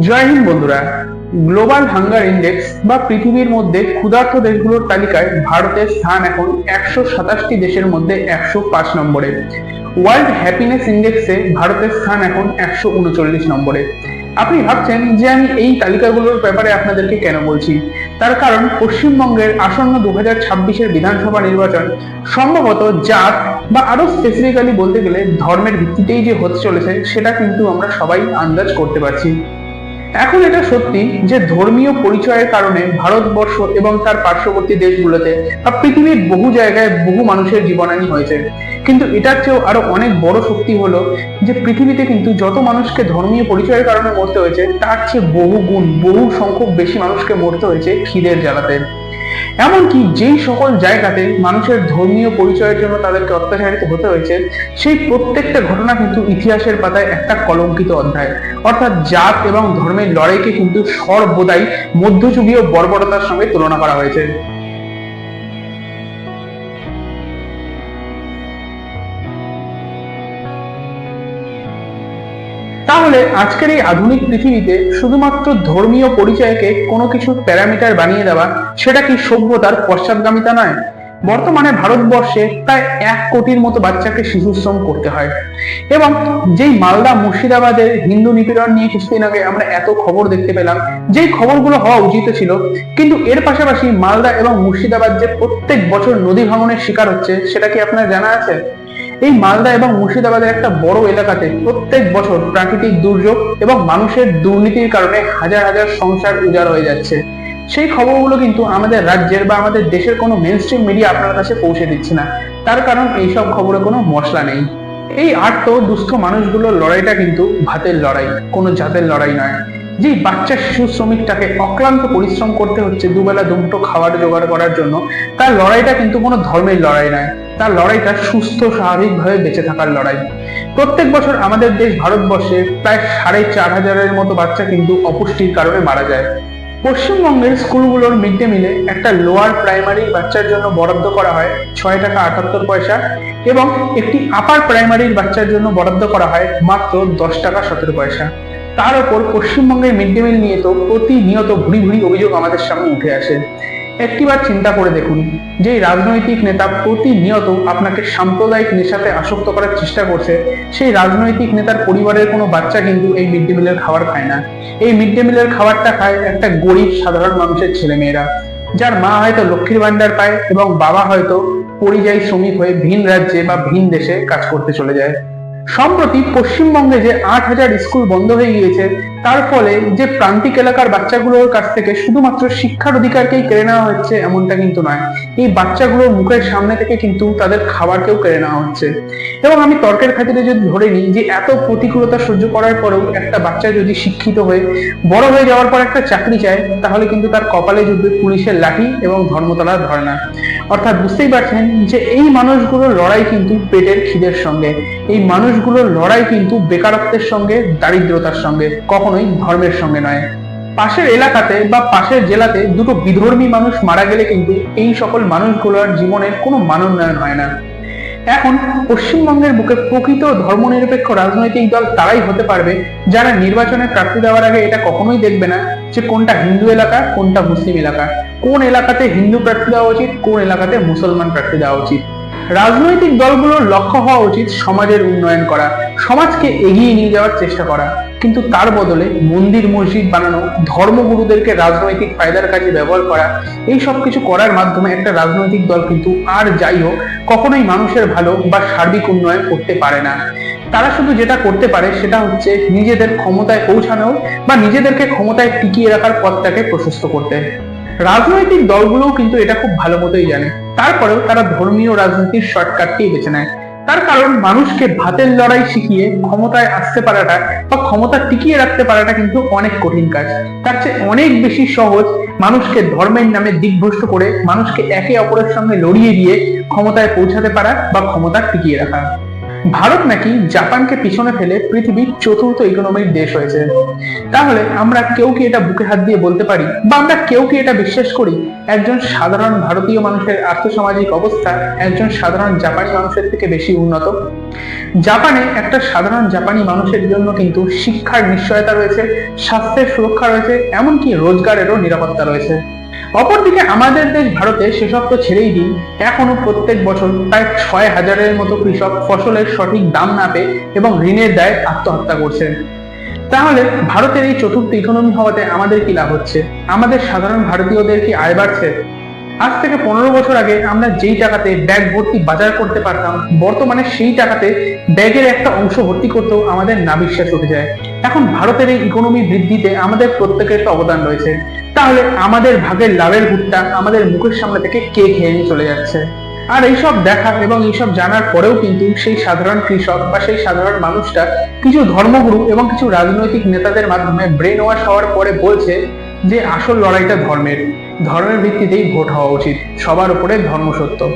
জয় হিন্দ বন্ধুরা global hunger index বা পৃথিবীর মধ্যে ক্ষুধার্ত দেশগুলোর তালিকায় ভারতের স্থান এখন একশো সাতাশটি দেশের মধ্যে একশো পাঁচ নম্বরে। ওয়ার্ল্ড হ্যাপিনেস ইন্ডেক্সে ভারতের স্থান এখন একশো উনচল্লিশ নম্বরে। আপনি ভাবছেন যে আমি এই তালিকাগুলোর ব্যাপারে আপনাদেরকে কেন বলছি? তার কারণ পশ্চিমবঙ্গের আসন্ন দু হাজার ছাব্বিশের বিধানসভা নির্বাচন সম্ভবত জাত বা আরও স্পেসিফিক্যালি বলতে গেলে ধর্মের ভিত্তিতেই যে হতে চলেছে, সেটা কিন্তু আমরা সবাই আন্দাজ করতে পারছি। এখন এটা সত্যি যে ধর্মীয় পরিচয়ের কারণে ভারতবর্ষ এবং তার পার্শ্ববর্তী দেশগুলোতে বা পৃথিবীর বহু জায়গায় বহু মানুষের জীবনানি হয়েছে। কিন্তু এটার চেয়েও আরও অনেক বড় শক্তি হলো যে পৃথিবীতে কিন্তু যত মানুষকে ধর্মীয় পরিচয়ের কারণে মরতে হয়েছে, তার চেয়ে বহু গুণ বহু সংখ্যক বেশি মানুষকে মরতে হয়েছে খিদের জ্বালাতে। এমনকি যেই সকল জায়গাতে মানুষের ধর্মীয় পরিচয়ের জন্য তাদেরকে অত্যাচারিত হতে হয়েছে, সেই প্রত্যেকটা ঘটনা কিন্তু ইতিহাসের পাতায় একটা কলঙ্কিত অধ্যায়। অর্থাৎ জাত এবং ধর্মের লড়াইকে কিন্তু সর্বদাই মধ্যযুগীয় বর্বরতার সঙ্গে তুলনা করা হয়েছে। তাহলে আজকের এই আধুনিক পৃথিবীতে শুধুমাত্র ধর্মীয় পরিচয়কে কোনো কিছু প্যারামিটার বানিয়ে দেওয়া, সেটা কি সভ্যতার পশ্চাৎগামিতা নয়? বর্তমানে ভারতবর্ষে প্রায় এক কোটির মতো বাচ্চাকে শিশুশ্রম করতে হয়। এবং যেই মালদা মুর্শিদাবাদের হিন্দু নিপীড়ন নিয়ে কিছুদিন আগে আমরা এত খবর দেখতে পেলাম, যেই খবরগুলো হওয়া উচিত ছিল, কিন্তু এর পাশাপাশি মালদা এবং মুর্শিদাবাদ যে প্রত্যেক বছর নদী ভাঙনের শিকার হচ্ছে, সেটা কি আপনার জানা আছে? এই মালদা এবং মুর্শিদাবাদের একটা বড় এলাকাতে প্রত্যেক বছর প্রাকৃতিক দুর্যোগ এবং মানুষের দুর্নীতির কারণে হাজার হাজার সংসার উজাড় হয়ে যাচ্ছে। সেই খবরগুলো কিন্তু আমাদের রাজ্যের বা আমাদের দেশের কোনো মেন স্ট্রিম মিডিয়া আপনার কাছে পৌঁছে দিচ্ছে না। তার কারণ এইসব খবরে কোনো মশলা নেই। এই আর্ত, দুস্থ মানুষগুলোর লড়াইটা কিন্তু ভাতের লড়াই, কোনো জাতের লড়াই নয়। যে বাচ্চা, শিশু, শ্রমিকটাকে অক্লান্ত পরিশ্রম করতে হচ্ছে দুবেলা দুমটো খাবার জোগাড় করার জন্য, তার লড়াইটা কিন্তু কোনো ধর্মের লড়াই নয়। তার লড়াইটা সুস্থ, স্বাভাবিকভাবে বেঁচে থাকার লড়াই। প্রত্যেক বছর আমাদের দেশ ভারতবর্ষে প্রায় সাড়ে চার হাজারের মতো বাচ্চা কিন্তু অপুষ্টির কারণে মারা যায়। পশ্চিমবঙ্গের স্কুলগুলোর মিড ডে মিলে একটা লোয়ার প্রাইমারি বাচ্চার জন্য বরাদ্দ করা হয় ছয় টাকা আটাত্তর পয়সা এবং একটি আপার প্রাইমারির বাচ্চার জন্য বরাদ্দ করা হয় মাত্র দশ টাকা সতেরো পয়সা। তার ওপর পশ্চিমবঙ্গের মিড ডে মিল নিয়ে তো প্রতিনিয়ত ভুরি ভুরি অভিযোগ আমাদের সামনে উঠে আসে। একটিবার চিন্তা করে দেখুন যে রাজনৈতিক নেতা প্রতিনিয়ত আপনাকে সাম্প্রদায়িক নেশাতে আসক্ত করার চেষ্টা করছে, সেই রাজনৈতিক নেতার পরিবারের কোনো বাচ্চা কিন্তু এই মিড ডে মিলের খাবার খায় না। এই মিড ডে মিলের খাবারটা খায় একটা গরিব সাধারণ মানুষের ছেলেমেয়েরা, যার মা হয়তো লক্ষ্মীর ভান্ডার পায় এবং বাবা হয়তো পরিযায়ী শ্রমিক হয়ে ভিন রাজ্যে বা ভিন দেশে কাজ করতে চলে যায়। সম্প্রতি পশ্চিমবঙ্গে যে আট হাজার স্কুল বন্ধ হয়ে গিয়েছে, তার ফলে যে প্রান্তিক এলাকার বাচ্চাগুলোর কাছ থেকে শুধুমাত্র শিক্ষার অধিকারকেই কেড়ে নেওয়া হচ্ছে, এমনটা কিন্তু নয়। এই বাচ্চাগুলোর মুখের সামনে থেকে কিন্তু তাদের খাবারকেও কেড়ে নেওয়া হচ্ছে। এবং আমি তর্কের খাতিরে যদি ধরে নিই যে এত প্রতিকূলতা সহ্য করার পরেও একটা বাচ্চা যদি শিক্ষিত হয়ে বড় হয়ে যাওয়ার পর একটা চাকরি চায়, তাহলে কিন্তু তার কপালে জুটবে পুলিশের লাঠি এবং ধর্মতলার ধর্ণা। অর্থাৎ বুঝতেই পারছেন যে এই মানুষগুলোর লড়াই কিন্তু পেটের খিদের সঙ্গে। এই মানুষগুলোর লড়াই কিন্তু বেকারত্বের সঙ্গে, দারিদ্রতার সঙ্গে, কখনোই ধর্মের সঙ্গে নয়। পাশের এলাকাতে বা পাশের জেলাতে দুটো বিধর্মী মানুষ মারা গেলে কিন্তু এই সকল মানুষগুলোর জীবনের কোনো মানোন্নয়ন হয় না। এখন পশ্চিমবঙ্গের বুকে প্রকৃত ধর্মনিরপেক্ষ রাজনৈতিক দল তারাই হতে পারবে, যারা নির্বাচনে প্রার্থী দেওয়ার আগে এটা কখনোই দেখবে না যে কোনটা হিন্দু এলাকা, কোনটা মুসলিম এলাকা। কোন এলাকাতে হিন্দু প্রার্থী দেওয়া উচিত, কোন এলাকাতে মুসলমান প্রার্থী দেওয়া উচিত। রাজনৈতিক দলগুলোর লক্ষ্য হওয়া উচিত সমাজের উন্নয়ন করা, সমাজকে এগিয়ে নিয়ে যাওয়ার চেষ্টা করা। কিন্তু তার বদলে মন্দির, মসজিদ বানানো, ধর্মগুরুদেরকে রাজনৈতিক ফায়দার কাজে ব্যবহার করা, এই সব কিছু করার মাধ্যমে একটা রাজনৈতিক দল কিন্তু আর যাই হোক, কখনোই মানুষের ভালো বা সার্বিক উন্নয়ন করতে পারে না। তারা শুধু যেটা করতে পারে সেটা হচ্ছে নিজেদের ক্ষমতায় পৌঁছানো বা নিজেদেরকে ক্ষমতায় টিকিয়ে রাখার পথটাকে প্রশস্ত করতে। রাজনৈতিক দলগুলোও কিন্তু এটা খুব ভালো মতোই জানে। তারপরেও তারা ধর্মীয় রাজনীতির শর্টকাটকেই বেছে নেয়। তার কারণ, মানুষকে ভাতের লড়াই শিখিয়ে ক্ষমতায় আসতে পারাটা বা ক্ষমতা টিকিয়ে রাখতে পারাটা কিন্তু অনেক কঠিন কাজ। তার চেয়ে অনেক বেশি সহজ মানুষকে ধর্মের নামে দিকভ্রষ্ট করে মানুষকে একে অপরের সঙ্গে লড়িয়ে দিয়ে ক্ষমতায় পৌঁছাতে পারা বা ক্ষমতা টিকিয়ে রাখা। ভারত নাকি জাপানকে পিছনে ফেলে পৃথিবীর চতুর্থ ইকোনমিক দেশ হয়েছে। তাহলে আমরা কেউ কি এটা বুকে হাত দিয়ে বলতে পারি? বা আমরা কেউ কি এটা বিশ্বাস করি? একজন সাধারণ ভারতীয় মানুষের আর্থসামাজিক অবস্থা একজন সাধারণ জাপানি মানুষের থেকে বেশি উন্নত? জাপানে একটা সাধারণ জাপানি মানুষের জন্য কিন্তু শিক্ষার নিশ্চয়তা রয়েছে, স্বাস্থ্যের সুরক্ষা রয়েছে, এমনকি রোজগারেরও নিরাপত্তা রয়েছে। অপরদিকে আমাদের দেশ ভারতে সেসব তো ছেড়েই দিন, এখনও প্রত্যেক বছর প্রায় ছয় হাজারের মতো কৃষক ফসলের সঠিক দাম না পেয়ে এবং ঋণের দায়ে আত্মহত্যা করছেন তাহলে ভারতের এই চতুর্থ ইকোনমি হওয়াতে আমাদের কি লাভ হচ্ছে? আমাদের সাধারণ ভারতীয়দের কি আয় বাড়ছে? আজ থেকে পনেরো বছর আগে আমরা যেই টাকাতে ব্যাগ ভর্তি বাজার করতে পারতাম, বর্তমানে সেই টাকাতে ব্যাগের একটা অংশ ভর্তি করতেও আমাদের না বিশ্বাস উঠে যায়। এখন ভারতের এই ইকোনমি বৃদ্ধিতে আমাদের প্রত্যেকের তো অবদান রয়েছে। তাহলে আমাদের ভাগের লাভের ভুট্টা আমাদের মুখের সামনে থেকে কে খেয়ে চলে যাচ্ছে? আর এইসব দেখা এবং এইসব জানার পরেও কিন্তু সেই সাধারণ কৃষক বা সেই সাধারণ মানুষটা কিছু ধর্মগুরু এবং কিছু রাজনৈতিক নেতাদের মাধ্যমে ব্রেন ওয়াশ হওয়ার পরে বলছে যে আসল লড়াইটা ধর্মের। ধর্মের ভিত্তিতেই ভোট হওয়া উচিত, সবার উপরে ধর্ম সত্য।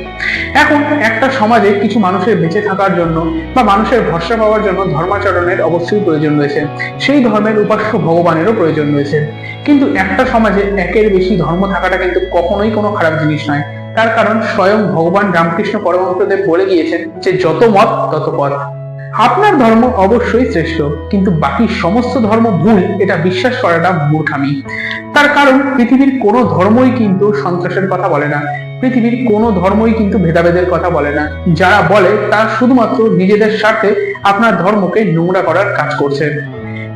এখন একটা সমাজে কিছু মানুষের বেঁচে থাকার জন্য বা মানুষের ভরসা পাওয়ার জন্য ধর্মাচরণের অবশ্যই প্রয়োজন রয়েছে। সেই ধর্মের উপাস্য ভগবানেরও প্রয়োজন রয়েছে। কিন্তু একটা সমাজে একের বেশি ধর্ম থাকাটা কিন্তু কখনোই কোনো খারাপ জিনিস নয়। তার কারণ স্বয়ং ভগবান রামকৃষ্ণ পরমহংসদেব বলে গিয়েছেন যে যত মত, তত পথ। আপনার ধর্ম অবশ্যই শ্রেষ্ঠ, কিন্তু বাকি সমস্ত ধর্ম ভুল, এটা বিশ্বাস করাটা মূর্খামি। তার কারণ, পৃথিবীর কোনো ধর্মই কিন্তু সন্ত্রাসের কথা বলে না। পৃথিবীর কোনো ধর্মই কিন্তু ভেদাভেদের কথা বলে না। যারা বলে, তারা শুধুমাত্র নিজেদের স্বার্থে আপনার ধর্মকে নোংরা করার কাজ করছে।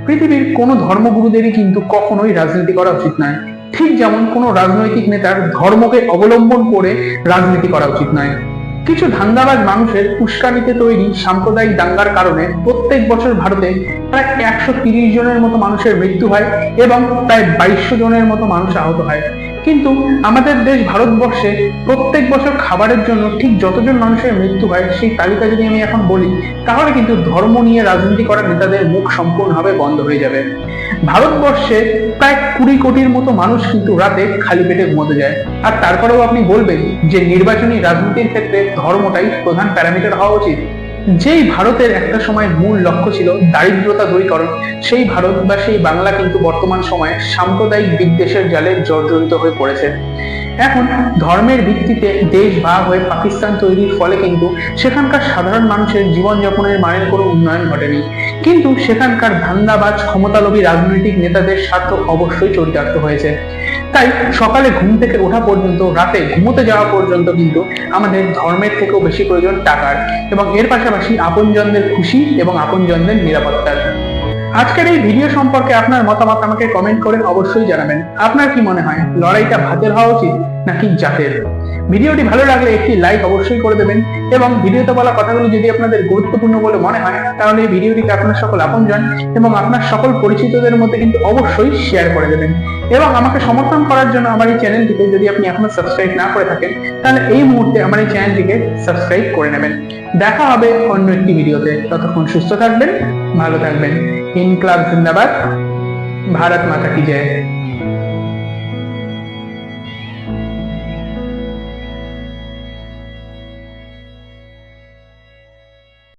পৃথিবীর কোনো ধর্মগুরুদেরই কিন্তু কখনোই রাজনীতি করা উচিত নয়। ঠিক যেমন কোনো রাজনৈতিক নেতার ধর্মকে অবলম্বন করে রাজনীতি করা উচিত নয়। কিছু ধান্দাবাজ মানুষের উস্কানিতে তৈরি সাম্প্রদায়িক দাঙ্গার কারণে প্রত্যেক বছর ভারতে প্রায় একশো তিরিশ জনের মতো মানুষের মৃত্যু হয় এবং প্রায় বাইশশো জনের মতো মানুষ আহত হয়। কিন্তু আমাদের দেশ ভারতবর্ষে প্রত্যেক বছর খাবারের জন্য ঠিক যতজন মানুষের মৃত্যু হয় সেই তালিকা যদি আমি এখন বলি, তাহলে কিন্তু ধর্ম নিয়ে রাজনীতি করা নেতাদের মুখ সম্পূর্ণভাবে বন্ধ হয়ে যাবে। ভারতবর্ষে প্রায় কুড়ি কোটির মতো মানুষ কিন্তু রাতে খালি পেটে ঘুমোতে যায়। আর তারপরেও আপনি বলবেন যে নির্বাচনী রাজনীতির ক্ষেত্রে ধর্মটাই প্রধান প্যারামিটার হওয়া উচিত। যেই ভারতের একটা সময় মূল লক্ষ্য ছিল দারিদ্রতা দূরীকরণ, সেই ভারত বা সেই বাংলা কিন্তু বর্তমান সময়ে সাম্প্রদায়িক বিদ্বেষের জালে জর্জরিত হয়ে পড়েছে। এখন ধর্মের ভিত্তিতে দেশ ভাগ হয়ে পাকিস্তান তৈরির ফলে কিন্তু সেখানকার সাধারণ মানুষের জীবনযাপনের মানের কোনো উন্নয়ন ঘটেনি। কিন্তু সেখানকার ধান্দাবাজ, ক্ষমতালোভী রাজনৈতিক নেতাদের স্বার্থ অবশ্যই চরিতার্থ হয়েছে। তাই সকালে ঘুম থেকে ওঠা পর্যন্ত, রাতে ঘুমোতে যাওয়া পর্যন্ত কিন্তু আমাদের ধর্মের থেকেও বেশি প্রয়োজন টাকার এবং এর পাশাপাশি আপন জনদের খুশি এবং আপন জনদের নিরাপত্তার। আজকের এই ভিডিও সম্পর্কে আপনার মতামত আমাকে কমেন্ট করে অবশ্যই জানাবেন। আপনার কি মনে হয়, লড়াইটা ভাতের হওয়া উচিত নাকি জাতের? ভিডিওটি ভালো লাগলে একটি লাইক অবশ্যই করে দেবেন এবং ভিডিওতে বলা কথাগুলো যদি আপনাদের গুরুত্বপূর্ণ বলে মনে হয়, তাহলে এই ভিডিওটিকে আপনার সকল আপনজন এবং আপনার সকল পরিচিতদের মধ্যে কিন্তু অবশ্যই শেয়ার করে দেবেন। এবং আমাকে সমর্থন করার জন্য আমার এই চ্যানেলটিকে যদি আপনি এখনও সাবস্ক্রাইব না করে থাকেন, তাহলে এই মুহূর্তে আমার এই চ্যানেলটিকে সাবস্ক্রাইব করে নেবেন। দেখা হবে অন্য একটি ভিডিওতে। ততক্ষণ সুস্থ থাকবেন, ভালো থাকবেন। ইনক্লাব জিন্দাবাদ ভারত মাতা কি জয়